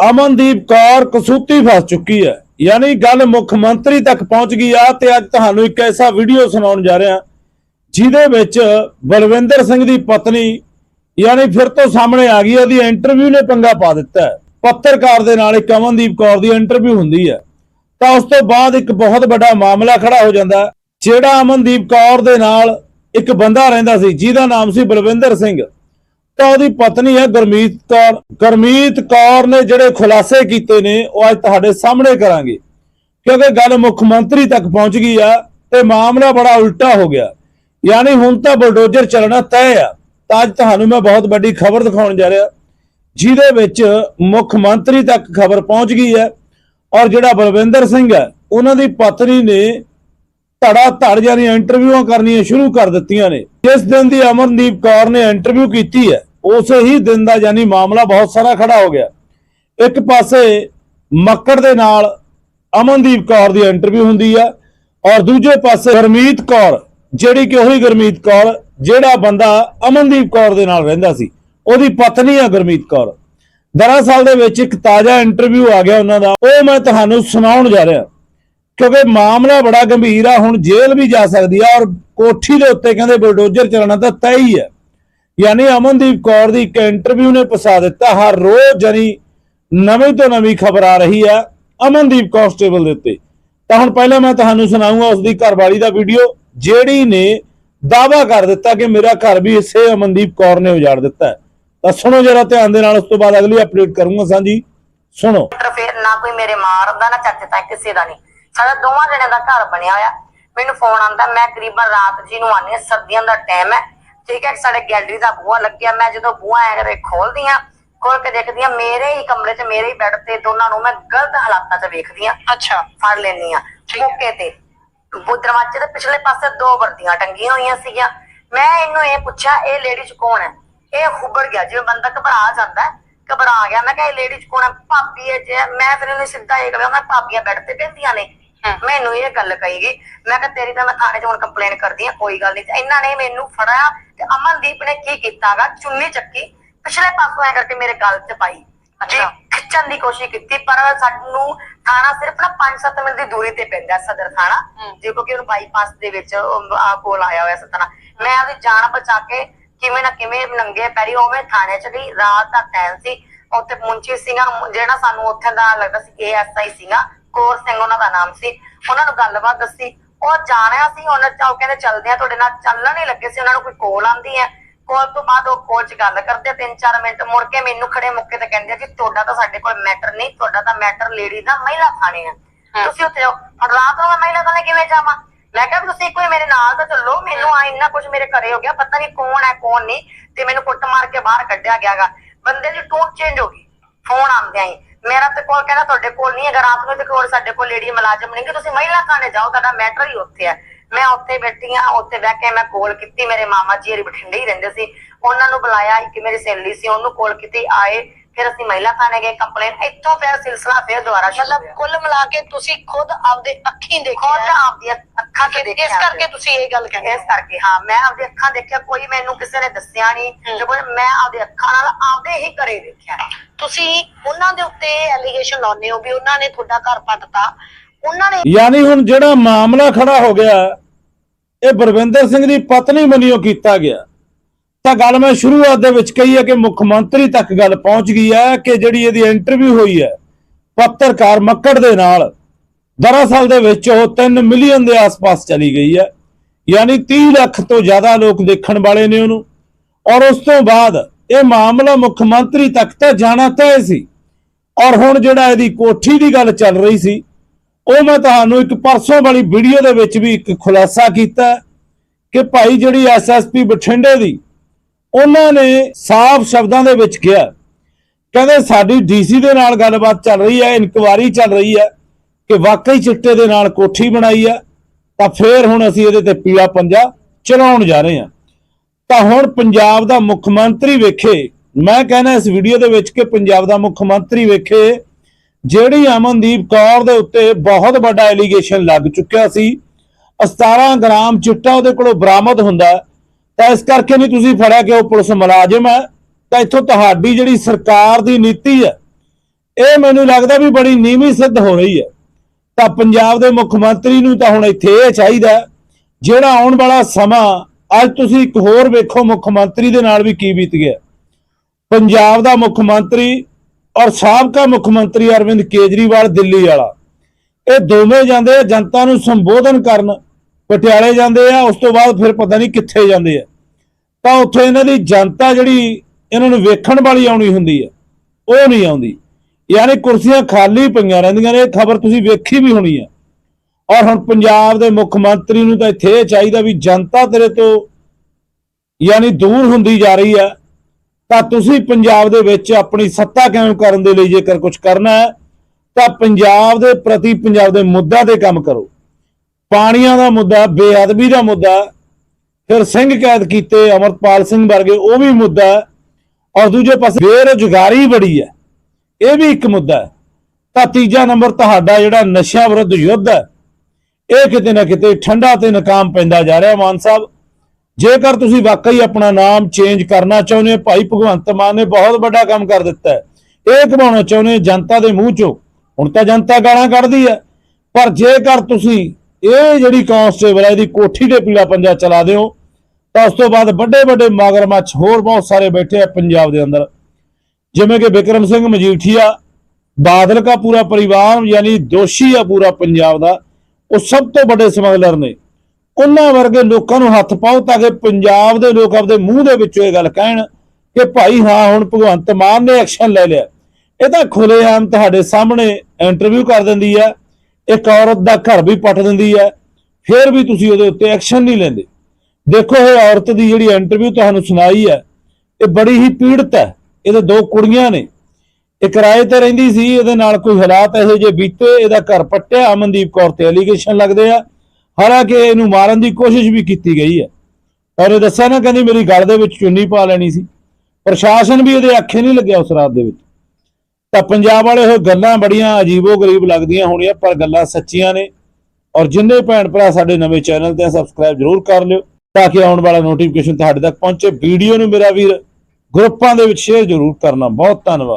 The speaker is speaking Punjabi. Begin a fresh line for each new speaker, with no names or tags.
ਅਮਨਦੀਪ ਕੌਰ ਕਸੂਤੀ ਫਸ ਚੁੱਕੀ ਹੈ। ਯਾਨੀ ਗੱਲ ਮੁੱਖ ਮੰਤਰੀ ਤੱਕ ਪਹੁੰਚ ਗਈ ਆ ਤੇ ਅੱਜ ਤੁਹਾਨੂੰ ਇੱਕ ਐਸਾ ਵੀਡੀਓ ਸੁਣਾਉਣ ਜਾ ਰਿਹਾ। ਜਿਹਦੇ ਵਿੱਚ ਬਲਵਿੰਦਰ ਸਿੰਘ ਦੀ ਪਤਨੀ, ਯਾਨੀ ਫਿਰ ਤੋਂ ਸਾਹਮਣੇ ਆ ਗਈ ਉਹਦੀ ਇੰਟਰਵਿਊ ਨੇ ਪੰਗਾ ਪਾ ਦਿੱਤਾ ਹੈ। ਪੱਤਰਕਾਰ ਦੇ ਨਾਲ ਇੱਕ ਅਮਨਦੀਪ ਕੌਰ ਦੀ ਇੰਟਰਵਿਊ ਹੁੰਦੀ ਹੈ। ਤਾਂ ਉਸ ਤੋਂ ਬਾਅਦ ਇੱਕ ਬਹੁਤ ਵੱਡਾ ਮਾਮਲਾ ਖੜਾ ਹੋ ਜਾਂਦਾ ਜਿਹੜਾ ਅਮਨਦੀਪ ਕੌਰ ਦੇ ਨਾਲ ਇੱਕ ਬੰਦਾ ਰਹਿੰਦਾ ਸੀ, ਜਿਹਦਾ ਨਾਮ ਸੀ ਬਲਵਿੰਦਰ ਸਿੰਘ। ਤਾਂ ਉਹਦੀ ਪਤਨੀ ਹੈ ਗੁਰਮੀਤ ਕੌਰ। ਗੁਰਮੀਤ ਕੌਰ ਨੇ ਜਿਹੜੇ ਖੁਲਾਸੇ ਕੀਤੇ ਨੇ, ਉਹ ਅੱਜ ਤੁਹਾਡੇ ਸਾਹਮਣੇ ਕਰਾਂਗੇ। ਕਿਉਂਕਿ ਗੱਲ ਮੁੱਖ ਮੰਤਰੀ ਤੱਕ ਪਹੁੰਚ ਗਈ ਆ ਤੇ ਮਾਮਲਾ ਬੜਾ ਉਲਟਾ ਹੋ ਗਿਆ। ਯਾਨੀ ਹੁਣ ਤਾਂ ਬਲਡੋਜ਼ਰ ਚੱਲਣਾ ਤੈਅ ਆ। ਤਾਂ ਅੱਜ ਤੁਹਾਨੂੰ ਮੈਂ ਬਹੁਤ ਵੱਡੀ ਖਬਰ ਦਿਖਾਉਣ ਜਾ ਰਿਹਾ। ਜਿਹਦੇ ਵਿੱਚ ਮੁੱਖ ਮੰਤਰੀ ਤੱਕ ਖਬਰ ਪਹੁੰਚ ਗਈ ਹੈ ਔਰ ਜਿਹੜਾ ਬਲਵਿੰਦਰ ਸਿੰਘ ਹੈ, ਉਹਨਾਂ ਦੀ ਪਤਨੀ ਨੇ ਧੜਾ ਧੜ ਜਾਨੀ ਇੰਟਰਵਿਊਆਂ ਕਰਨੀਆਂ ਸ਼ੁਰੂ ਕਰ ਦਿੱਤੀਆਂ ਨੇ। ਜਿਸ ਦਿਨ ਦੀ ਅਮਨਦੀਪ ਕੌਰ ਨੇ ਇੰਟਰਵਿਊ ਕੀਤੀ ਹੈ ਉਸੇ ਹੀ ਦਿਨ ਦਾ ਜਾਨੀ ਮਾਮਲਾ ਬਹੁਤ ਸਾਰਾ ਖੜਾ ਹੋ ਗਿਆ। ਇੱਕ ਪਾਸੇ ਮੱਕੜ ਦੇ ਨਾਲ ਅਮਨਦੀਪ ਕੌਰ ਦੀ ਇੰਟਰਵਿਊ ਹੁੰਦੀ ਆ ਔਰ ਦੂਜੇ ਪਾਸੇ ਗੁਰਮੀਤ ਕੌਰ, ਜਿਹੜੀ ਕਿ ਉਹੀ ਗੁਰਮੀਤ ਕੌਰ, ਜਿਹੜਾ ਬੰਦਾ ਅਮਨਦੀਪ ਕੌਰ ਦੇ ਨਾਲ ਰਹਿੰਦਾ ਸੀ। ਉਹਦੀ ਪਤਨੀ ਆ ਗੁਰਮੀਤ ਕੌਰ। ਦਰਅਸਲ ਦੇ ਵਿੱਚ ਇੱਕ ਤਾਜ਼ਾ ਇੰਟਰਵਿਊ ਆ ਗਿਆ ਉਹਨਾਂ ਦਾ। ਉਹ ਮੈਂ ਤੁਹਾਨੂੰ ਸੁਣਾਉਣ ਜਾ ਰਿਹਾ। ਕਿਉਂਕਿ ਮਾਮਲਾ ਬੜਾ ਗੰਭੀਰ ਆ, ਹੁਣ ਜੇਲ੍ਹ ਵੀ ਜਾ ਸਕਦੀ ਆ ਔਰ ਕੋਠੀ ਦੇ ਉੱਤੇ ਕਹਿੰਦੇ ਬਲਡੋਜ਼ਰ ਚੱਲਣਾ ਤਾਂ ਤੈਅ ਹੀ ਹੈ ਯਾਨੀ ਅਮਨਦੀਪ ਕੌਰ ਦੀ ਇੱਕ ਇੰਟਰਵਿਊ ਨੇ ਫਸਾ ਦਿੱਤਾ। ਹਰ ਰੋਜ਼ ਜਾਨੀ ਨਵੀਂ ਤੋਂ ਨਵੀਂ ਖਬਰ ਆ ਰਹੀ ਆ ਅਮਨਦੀਪ ਕਾਂਸਟੇਬਲ ਦੇ ਉੱਤੇ। ਤਾਂ ਹੁਣ ਪਹਿਲਾਂ ਮੈਂ ਤੁਹਾਨੂੰ ਸੁਣਾਉਂਗਾ ਉਸ ਦੀ ਘਰਵਾਲੀ ਦਾ ਵੀਡੀਓ ਜਿਹੜੀ ਨੇ ਦਾਵਾ ਕਰ ਦਿੱਤਾ ਕਿ ਮੇਰਾ ਘਰ ਵੀ ਇਸੇ ਅਮਨਦੀਪ ਕੌਰ ਨੇ ਉਜਾੜ ਦਿੱਤਾ ਤਾਂ ਸੁਣੋ ਜਰਾ ਧਿਆਨ ਦੇ ਨਾਲ, ਉਸ ਤੋਂ ਬਾਅਦ ਅਗਲੀ ਅਪਡੇਟ ਕਰੂੰਗਾ ਸਾਂਝੀ। ਸੁਣੋ।
ਇੰਟਰਫੇਅਰ ਨਾ ਕੋਈ ਮੇਰੇ ਮਾਰ ਨਾ ਚਾਚੇ ਤਾਂ ਕਿਸੇ ਦਾ ਨਹੀਂ। ਸਾਡਾ ਦੋਵਾਂ ਜਣਿਆਂ ਦਾ ਘਰ ਬਣਿਆ ਹੋਇਆ। ਮੈਨੂੰ ਫੋਨ ਆਂਦਾ ਮੈਂ ਕਰੀਬਨ ਰਾਤ ਜੀ ਨੂੰ ਆਨੀ ਸਰਦੀਆਂ ਦਾ ਟਾਈਮ ਹੈ। ਠੀਕ ਹੈ ਸਾਡੇ ਗੈਲਰੀ ਦਾ ਬੂਹਾ ਲੱਗਿਆ ਮੈਂ ਜਦੋਂ ਬੂਹਾ ਐ ਕਰੇ ਖੋਲਦੀ ਆ ਖੋਲ ਕੇ ਦੇਖਦੀ ਆ ਮੇਰੇ ਹੀ ਕਮਰੇ 'ਚ ਮੇਰੇ ਹੀ ਬੈੱਡ ਤੇ ਦੋਨਾਂ ਨੂੰ ਮੈਂ ਗਲਤ ਹਾਲਾਤਾਂ 'ਚ ਵੇਖਦੀ ਆ
ਅੱਛਾ।
ਫੜ ਲੈਣੀ ਆ
ਠੀਕ ਹੈ।
ਮੌਕੇ ਤੇ ਉਹ ਦਰਵਾਜ਼ੇ ਦੇ ਪਿਛਲੇ ਪਾਸੇ ਦੋ ਵਰਦੀਆਂ ਟੰਗੀਆਂ ਹੋਈਆਂ ਸੀਗੀਆਂ। ਮੈਂ ਇਹਨੂੰ ਇਹ ਪੁੱਛਿਆ ਇਹ ਲੇਡੀ ਚ ਕੌਣ ਹੈ? ਇਹ ਹੁਬੜ ਗਿਆ ਜਿਵੇਂ ਬੰਦਾ ਘਬਰਾ ਜਾਂਦਾ ਹੈ, ਘਬਰਾ ਗਿਆ। ਮੈਂ ਕਿਹਾ ਇਹ ਲੇਡੀ ਚ ਕੌਣ ਹੈ? ਭਾਬੀ ਹੈ ਜੇ ਮੈਂ ਫਿਰ ਇਹਨੂੰ ਸਿੱਧਾ ਇਹ ਕਰਿਆ ਮੈਂ ਭਾਬੀਆਂ ਬੈੱਡ ਤੇ ਪੈਂਦੀਆਂ ਨੇ। ਮੈਨੂੰ ਇਹ ਗੱਲ ਕਹੀਗੀ ਮੈਂ ਕਿਹਾ ਤੇਰੀ ਤਾਂ ਮੈਂ ਥਾਣੇ 'ਚ ਹੁਣ ਕੰਪਲੇਨ ਕਰਦੀ ਆ ਕੋਈ ਗੱਲ ਨਹੀਂ। ਇਹਨਾਂ ਨੇ ਮੈਨੂੰ ਫੜਿਆ ਤੇ ਅਮਨਦੀਪ ਨੇ ਕੀ ਕੀਤਾਗਾ? ਚੁੰਨੀ ਚੱਕੀ। ਪਿਛਲੇ ਪਾਸੋਂ ਐ ਕਰਕੇ ਮੇਰੇ ਗਲ 'ਚ ਪਾਈ।
ਅੱਛਾ।
ਖਿੱਚਣ ਦੀ ਕੋਸ਼ਿਸ਼ ਕੀਤੀ ਪਰ ਸਾਨੂੰ ਥਾਣਾ ਸਿਰਫ ਨਾ 5-7 ਮਿੰਟ ਦੀ ਦੂਰੀ ਤੇ ਪੈਂਦਾ ਸਦਰ ਥਾਣਾ। ਜੇ ਕਿਉਂਕਿ ਉਹਨੂੰ ਬਾਈਪਾਸ ਦੇ ਵਿੱਚ ਆ ਕੋਲ ਆਇਆ ਹੋਇਆ ਸਤਨਾ ਮੈਂ ਆਪਦੀ ਜਾਨ ਬਚਾ ਕੇ ਕਿਵੇਂ ਨਾ ਕਿਵੇਂ ਨੰਗੇ ਪੈਰੀ ਉਵੇਂ ਥਾਣੇ ਚ ਗਈ। ਰਾਤ ਦਾ ਟਾਈਮ ਸੀ। ਉੱਥੇ ਮੁੰਚੀ ਸਿੰਘਾ ਜਿਹੜਾ ਸਾਨੂੰ ਉੱਥੇ ਦਾ ਲੱਗਦਾ ਸੀ ਏਐਸਆਈ ਸੀਗਾ। ਕੋਰ ਸਿੰਘ ਉਹਨਾਂ ਦਾ ਨਾਮ ਸੀ। ਉਹਨਾਂ ਨੂੰ ਗੱਲਬਾਤ ਦੱਸੀ। ਉਹ ਜਾਣਿਆ ਸੀ ਉਹਨਾਂ ਚ ਉਹ ਕਹਿੰਦੇ ਚੱਲਦੇ ਆ ਤੁਹਾਡੇ ਨਾਲ ਚੱਲਣ ਹੀ ਲੱਗੇ ਸੀ ਉਹਨਾਂ ਨੂੰ ਕੋਈ ਕੋਲ ਆਂਦੀ ਹੈ ਕੋਲ ਤੋਂ ਬਾਅਦ ਉਹ ਕੋਲ ਚ ਗੱਲ ਕਰਦੇ ਤਿੰਨ ਚਾਰ ਮਿੰਟ ਮੁੜ ਕੇ ਮੈਨੂੰ ਖੜੇ ਮੁੱਕੇ ਤੇ ਕਹਿੰਦੇ ਜੀ ਤੁਹਾਡਾ ਤਾਂ ਸਾਡੇ ਕੋਲ ਮੈਟਰ ਨਹੀਂ ਤੁਹਾਡਾ ਤਾਂ ਮੈਟਰ ਲੇਡੀ ਦਾ ਮਹਿਲਾ ਥਾਣੇ ਆ। ਤੁਸੀਂ ਉੱਥੇ ਜਾਓ। ਹੁਣ ਰਾਤ ਨੂੰ ਮੈਂ ਮਹਿਲਾ ਥਾਣੇ ਕਿਵੇਂ ਜਾਵਾਂ? ਮੈਂ ਕਿਹਾ ਤੁਸੀਂ ਕੋਈ ਮੇਰੇ ਨਾਲ ਤਾਂ ਚੱਲੋ ਮੈਨੂੰ ਆ ਇੰਨਾ ਕੁਝ ਮੇਰੇ ਘਰੇ ਹੋ ਗਿਆ ਪਤਾ ਨਹੀਂ ਕੌਣ ਹੈ ਕੌਣ ਨਹੀਂ ਤੇ ਮੈਨੂੰ ਕੁੱਟ ਮਾਰ ਕੇ ਬਾਹਰ ਕੱਢਿਆ ਗਿਆਗਾ। ਬੰਦੇ ਦੀ ਟੋਨ ਚੇਂਜ ਹੋ ਗਈ। ਫੋਨ ਆਉਂਦਿਆਂ ਹੀ। ਮੇਰਾ ਤੇ ਕੋਲ ਕਹਿੰਦਾ ਤੁਹਾਡੇ ਕੋਲ ਨਹੀਂ ਹੈਗਾ, ਰਾਤ ਨੂੰ ਤੇ ਕੋਲ ਸਾਡੇ ਕੋਲ ਲੇਡੀ ਮੁਲਾਜ਼ਮ ਨਹੀਂ ਕਿ ਤੁਸੀਂ ਮਹਿਲਾ ਥਾਣੇ ਜਾਓ, ਤੁਹਾਡਾ ਮੈਟਰ ਹੀ ਉੱਥੇ ਹੈ। ਮੈਂ ਉੱਥੇ ਬੈਠੀ ਆ ਉੱਥੇ ਬਹਿ ਕੇ ਮੈਂ ਕੋਲ ਕੀਤੀ, ਮੇਰੇ ਮਾਮਾ ਜੀ ਹਰੀ ਬਠਿੰਡੇ ਹੀ ਰਹਿੰਦੇ ਸੀ। ਉਹਨਾਂ ਨੂੰ ਬੁਲਾਇਆ, ਇੱਕ ਮੇਰੀ ਸਹੇਲੀ ਸੀ, ਉਹਨੂੰ ਕੋਲ ਕੀਤੀ, ਆਏ। ਫਿਰ ਅਸੀਂ ਮਹਿਲਾ ਥਾਣੇ ਗਏ ਕੰਪਲੇਨ ਇੱਥੋਂ ਫਿਰ ਸਿਲਸਿਲਾ ਫਿਰ ਦੁਬਾਰਾ ਸ਼ੁਰੂ
ਮਤਲਬ
ਹੋਇਆ।
ਕੁੱਲ ਮਿਲਾ ਕੇ ਤੁਸੀਂ ਖੁਦ ਆਪਦੇ ਅੱਖੀਂ
ਖੁਦ
ਦੇਖਿਆ
ਆਪਦੀਆਂ ਅੱਖਾਂ ਤੇ
ਹੈ।
ਦੇਖਿਆ
ਇਸ ਕਰਕੇ ਤੁਸੀਂ ਇਹ ਗੱਲ ਕਹਿੰਦੇ
ਇਸ ਕਰਕੇ ਹਾਂ ਮੈਂ ਆਪਦੀ ਅੱਖਾਂ ਦੇਖਿਆ ਕੋਈ ਮੈਨੂੰ ਕਿਸੇ ਨੇ ਦੱਸਿਆ ਨਹੀਂ
ਹਮ।
ਕੋਈ ਮੈਂ ਆਪਦੀ ਅੱਖਾਂ ਨਾਲ ਆਪਦੇ ਹੀ ਘਰੇ ਦੇਖਿਆ
ਤੁਸੀਂ ਉਹਨਾਂ ਦੇ ਉੱਤੇ ਐਲੀਗੇਸ਼ਨ ਲਾਉਂਦੇ ਹੋ ਵੀ ਉਹਨਾਂ ਨੇ ਤੁਹਾਡਾ ਘਰ ਪੱਟਤਾ ਉਹਨਾਂ ਨੇ
ਯਾਨੀ ਹੁਣ ਜਿਹੜਾ ਮਾਮਲਾ ਖੜਾ ਹੋ ਗਿਆ ਇਹ ਬਰਵਿੰਦਰ ਸਿੰਘ ਦੀ ਪਤਨੀ ਬਣੀਓ ਕੀਤਾ ਗਿਆ ਤਾਂ ਗੱਲ ਮੈਂ ਸ਼ੁਰੂਆਤ ਦੇ ਵਿੱਚ ਕਹੀ ਹੈ ਕਿ ਮੁੱਖ ਮੰਤਰੀ ਤੱਕ ਗੱਲ ਪਹੁੰਚ ਗਈ ਹੈ ਕਿ ਜਿਹੜੀ ਇਹਦੀ ਇੰਟਰਵਿਊ ਹੋਈ ਹੈ, ਪੱਤਰਕਾਰ ਮੱਕੜ ਦੇ ਨਾਲ, ਦਰਅਸਲ ਦੇ ਵਿੱਚ ਉਹ 3 ਮਿਲੀਅਨ ਦੇ ਆਸ-ਪਾਸ ਚਲੀ ਗਈ ਹੈ, ਯਾਨੀ 30 ਲੱਖ ਤੋਂ ਜ਼ਿਆਦਾ ਲੋਕ ਦੇਖਣ ਵਾਲੇ ਨੇ ਉਹਨੂੰ। ਔਰ ਉਸ ਤੋਂ ਬਾਅਦ ਇਹ ਮਾਮਲਾ ਮੁੱਖ ਮੰਤਰੀ ਤੱਕ ਤਾਂ ਜਾਣਾ ਤੈਅ ਸੀ। ਔਰ ਹੁਣ ਜਿਹੜਾ ਇਹਦੀ ਕੋਠੀ ਦੀ ਗੱਲ ਚੱਲ ਰਹੀ ਸੀ, ਉਹ ਮੈਂ ਤੁਹਾਨੂੰ ਇੱਕ ਪਰਸੋਂ ਵਾਲੀ ਵੀਡੀਓ ਦੇ ਵਿੱਚ ਵੀ ਇੱਕ ਖੁਲਾਸਾ ਕੀਤਾ ਕਿ ਭਾਈ ਜਿਹੜੀ ਐਸਐਸਪੀ ਬਠਿੰਡੇ ਦੀ ਉਹਨਾਂ ਨੇ ਸਾਫ਼ ਸ਼ਬਦਾਂ ਦੇ ਵਿੱਚ ਕਿਹਾ, ਕਹਿੰਦੇ ਸਾਡੀ ਡੀਸੀ ਦੇ ਨਾਲ ਗੱਲਬਾਤ ਚੱਲ ਰਹੀ ਹੈ, ਇਨਕੁਆਰੀ ਚੱਲ ਰਹੀ ਹੈ ਕਿ ਵਾਕਈ ਚਿੱਟੇ ਦੇ ਨਾਲ ਕੋਠੀ ਬਣਾਈ ਹੈ, ਤਾਂ ਫੇਰ ਹੁਣ ਅਸੀਂ ਇਹਦੇ ਤੇ ਪੀਲਾ ਪੰਜਾ ਚਲਾਉਣ ਜਾ ਰਹੇ ਹਾਂ। ਤਾਂ ਹੁਣ ਪੰਜਾਬ ਦਾ ਮੁੱਖ ਮੰਤਰੀ ਵੇਖੇ, ਮੈਂ ਕਹਿੰਦਾ ਇਸ ਵੀਡੀਓ ਦੇ ਵਿੱਚ ਕਿ ਪੰਜਾਬ ਦਾ ਮੁੱਖ ਮੰਤਰੀ ਵੇਖੇ, ਜਿਹੜੀ ਅਮਨਦੀਪ ਕੌਰ ਦੇ ਉੱਤੇ ਬਹੁਤ ਵੱਡਾ ਐਲੀਗੇਸ਼ਨ ਲੱਗ ਚੁੱਕਿਆ ਸੀ। 17 ਗ੍ਰਾਮ ਚਿੱਟਾ ਉਹਦੇ ਕੋਲੋਂ ਬਰਾਮਦ ਹੁੰਦਾ ਤਾਂ ਇਸ ਕਰਕੇ ਨਹੀਂ ਤੁਸੀਂ ਫੜਿਆ ਕਿ ਉਹ ਪੁਲਿਸ ਮੁਲਾਜ਼ਮ ਹੈ। ਤਾਂ ਇੱਥੋਂ ਤੁਹਾਡੀ ਜਿਹੜੀ ਸਰਕਾਰ ਦੀ ਨੀਤੀ ਹੈ, ਇਹ ਮੈਨੂੰ ਲੱਗਦਾ ਵੀ ਬੜੀ ਨੀਵੀਂ ਸਿੱਧ ਹੋ ਰਹੀ ਹੈ। ਤਾਂ ਪੰਜਾਬ ਦੇ ਮੁੱਖ ਮੰਤਰੀ ਨੂੰ ਤਾਂ ਹੁਣ ਇੱਥੇ ਇਹ ਚਾਹੀਦਾ ਜਿਹੜਾ ਆਉਣ ਵਾਲਾ ਸਮਾਂ, ਅੱਜ ਤੁਸੀਂ ਇੱਕ ਹੋਰ ਵੇਖੋ ਮੁੱਖ ਮੰਤਰੀ ਦੇ ਨਾਲ ਵੀ ਕੀ ਬੀਤ ਗਿਆ। ਪੰਜਾਬ ਦਾ ਮੁੱਖ ਮੰਤਰੀ ਔਰ ਸਾਬਕਾ ਮੁੱਖ ਮੰਤਰੀ ਅਰਵਿੰਦ ਕੇਜਰੀਵਾਲ ਦਿੱਲੀ ਵਾਲਾ, ਇਹ ਦੋਵੇਂ ਜਾਂਦੇ ਆ, ਜਨਤਾ ਨੂੰ ਸੰਬੋਧਨ ਕਰਨ। ਪਟਿਆਲੇ ਜਾਂਦੇ ਆ, ਉਸ ਤੋਂ ਬਾਅਦ ਫਿਰ ਪਤਾ ਨਹੀਂ ਕਿੱਥੇ ਜਾਂਦੇ ਆ। ਤਾਂ ਉੱਥੇ ਇਹਨਾਂ ਦੀ ਜਨਤਾ ਜਿਹੜੀ ਇਹਨਾਂ ਨੂੰ ਵੇਖਣ ਵਾਲੀ ਆਉਣੀ ਹੁੰਦੀ ਹੈ, ਉਹ ਨਹੀਂ ਆਉਂਦੀ। ਯਾਨੀ ਕੁਰਸੀਆਂ ਖਾਲੀ ਪਈਆਂ ਰਹਿੰਦੀਆਂ ਨੇ, ਇਹ ਖਬਰ ਤੁਸੀਂ ਵੇਖੀ ਵੀ ਹੋਣੀ ਹੈ। ਔਰ ਹੁਣ ਪੰਜਾਬ ਦੇ ਮੁੱਖ ਮੰਤਰੀ ਨੂੰ ਤਾਂ ਇੱਥੇ ਇਹ ਚਾਹੀਦਾ ਵੀ ਜਨਤਾ ਤੇਰੇ ਤੋਂ ਯਾਨੀ ਦੂਰ ਹੁੰਦੀ ਜਾ ਰਹੀ ਹੈ। ਤਾਂ ਤੁਸੀਂ ਪੰਜਾਬ ਦੇ ਵਿੱਚ ਆਪਣੀ ਸੱਤਾ ਕਾਇਮ ਕਰਨ ਦੇ ਲਈ ਜੇਕਰ ਕੁਝ ਕਰਨਾ ਹੈ, ਤਾਂ ਪੰਜਾਬ ਦੇ ਪ੍ਰਤੀ ਪੰਜਾਬ ਦੇ ਮੁੱਦਾ ਤੇ ਕੰਮ ਕਰੋ। ਪਾਣੀਆਂ ਦਾ ਮੁੱਦਾ, ਬੇਅਦਬੀ ਦਾ ਮੁੱਦਾ ਫਿਰ ਸਿੰਘ ਕੈਦ ਕੀਤੇ, ਅਮਰਪਾਲ ਸਿੰਘ ਵਰਗੇ, ਉਹ ਵੀ ਮੁੱਦਾ ਹੈ। ਔਰ ਦੂਜੇ ਪਾਸੇ ਬੇਰੁਜ਼ਗਾਰੀ ਬੜੀ ਹੈ। ਇਹ ਵੀ ਇੱਕ ਮੁੱਦਾ ਹੈ। ਤਾਂ ਤੀਜਾ ਨੰਬਰ, ਤੁਹਾਡਾ ਜਿਹੜਾ ਨਸ਼ਾ ਵਿਰੁੱਧ ਯੁੱਧ ਹੈ, ਇਹ ਕਿਤੇ ਨਾ ਕਿਤੇ ਠੰਡਾ ਤੇ ਨਾਕਾਮ ਪੈਂਦਾ ਜਾ ਰਿਹਾ, ਮਾਨ ਸਾਹਿਬ। ਜੇਕਰ ਤੁਸੀਂ ਵਾਕਈ ਆਪਣਾ ਨਾਮ ਚੇਂਜ ਕਰਨਾ ਚਾਹੁੰਦੇ ਹੋ, ਭਾਈ ਭਗਵੰਤ ਮਾਨ ਨੇ ਬਹੁਤ ਵੱਡਾ ਕੰਮ ਕਰ ਦਿੱਤਾ ਹੈ। ਇਹ ਘਮਾਉਣਾ ਚਾਹੁੰਦੇ ਜਨਤਾ ਦੇ ਮੂੰਹ ਚੋਂ। ਹੁਣ ਤਾਂ ਜਨਤਾ ਗਾਲਾਂ ਕੱਢਦੀ ਹੈ। ਪਰ ਜੇਕਰ ਤੁਸੀਂ ਇਹ ਜਿਹੜੀ ਕਾਂਸਟੇਬਲ ਹੈ, ਇਹਦੀ ਕੋਠੀ ਤੇ ਪੀਲਾ ਪੰਜਾ ਚਲਾ ਦਿਓ ਤਾਂ ਉਸ ਤੋਂ ਬਾਅਦ ਵੱਡੇ ਵੱਡੇ ਮਗਰਮੱਛ ਹੋਰ ਬਹੁਤ ਸਾਰੇ ਬੈਠੇ ਆ ਪੰਜਾਬ ਦੇ ਅੰਦਰ। ਜਿਵੇਂ ਕਿ ਵਿਕਰਮ ਸਿੰਘ ਮਜੀਠੀਆ, ਬਾਦਲ ਦਾ ਪੂਰਾ ਪਰਿਵਾਰ, ਯਾਨੀ ਦੋਸ਼ੀ ਆ ਪੂਰਾ ਪੰਜਾਬ ਦਾ, ਉਹ ਸਭ ਤੋਂ ਵੱਡੇ ਸਮਗਲਰ ਨੇ। ਉਹਨਾਂ ਵਰਗੇ ਲੋਕਾਂ ਨੂੰ ਹੱਥ ਪਾਓ ਤਾਂ ਕਿ ਪੰਜਾਬ ਦੇ ਲੋਕ ਆਪਦੇ ਮੂੰਹ ਦੇ ਵਿੱਚੋਂ ਇਹ ਗੱਲ ਕਹਿਣ ਕਿ ਭਾਈ ਹਾਂ, ਹੁਣ ਭਗਵੰਤ ਮਾਨ ਨੇ ਐਕਸ਼ਨ ਲੈ ਲਿਆ। ਇਹ ਤਾਂ ਖੁੱਲੇਆਮ ਤੁਹਾਡੇ ਸਾਹਮਣੇ ਇੰਟਰਵਿਊ ਕਰ ਦਿੰਦੀ ਹੈ ਇੱਕ ਔਰਤ ਦਾ ਘਰ ਵੀ ਪੱਟ ਦਿੰਦੀ ਹੈ ਫਿਰ ਵੀ ਤੁਸੀਂ ਉਹਦੇ ਉੱਤੇ ਐਕਸ਼ਨ ਨਹੀਂ ਲੈਂਦੇ। ਦੇਖੋ, ਇਹ ਔਰਤ ਦੀ ਜਿਹੜੀ ਇੰਟਰਵਿਊ ਤੁਹਾਨੂੰ ਸੁਣਾਈ ਹੈ, ਇਹ ਬੜੀ ਹੀ ਪੀੜਤ ਹੈ। ਇਹਦੇ ਦੋ ਕੁੜੀਆਂ ਨੇ। ਇਹ ਕਿਰਾਏ ਤੇ ਰਹਿੰਦੀ ਸੀ, ਇਹਦੇ ਨਾਲ ਕੋਈ ਹਾਲਾਤ ਇਹੋ ਜਿਹੇ ਬੀਤੇ, ਇਹਦਾ ਘਰ ਪੱਟਿਆ, ਅਮਨਦੀਪ ਕੌਰ ਤੇ ਐਲੀਗੇਸ਼ਨ ਲੱਗਦੇ ਆ। ਹਾਲਾਂਕਿ ਇਹਨੂੰ ਮਾਰਨ ਦੀ ਕੋਸ਼ਿਸ਼ ਵੀ ਕੀਤੀ ਗਈ ਹੈ। ਔਰ ਇਹ ਦੱਸਿਆ ਨਾ, ਕਹਿੰਦੀ ਮੇਰੀ ਗੱਲ ਦੇ ਵਿੱਚ ਚੁੰਨੀ ਪਾ ਲੈਣੀ ਸੀ। ਪ੍ਰਸ਼ਾਸਨ ਵੀ ਇਹਦੇ ਅੱਖੇ ਨਹੀਂ ਲੱਗਿਆ ਉਸ ਰਾਤ ਦੇ ਵਿੱਚ। ਤਾਂ ਪੰਜਾਬ ਵਾਲੇ ਉਹ ਗੱਲਾਂ ਬੜੀਆਂ ਅਜੀਬੋ ਗਰੀਬ ਲੱਗਦੀਆਂ ਹੋਣੀਆਂ, ਪਰ ਗੱਲਾਂ ਸੱਚੀਆਂ ਨੇ। ਔਰ ਜਿੰਨੇ ਭੈਣ ਭਰਾ ਸਾਡੇ ਨਵੇਂ ਚੈਨਲ ਤੇ ਸਬਸਕ੍ਰਾਈਬ ਜ਼ਰੂਰ ਕਰ ਲਿਓ। ਤਾਂ ਕਿ ਆਉਣ ਵਾਲਾ ਨੋਟੀਫਿਕੇਸ਼ਨ ਤੁਹਾਡੇ ਤੱਕ ਪਹੁੰਚੇ। ਵੀਡੀਓ ਨੂੰ ਮੇਰਾ ਵੀਰ ਗਰੁੱਪਾਂ ਦੇ ਵਿੱਚ ਸ਼ੇਅਰ ਜ਼ਰੂਰ ਕਰਨਾ। ਬਹੁਤ ਧੰਨਵਾਦ।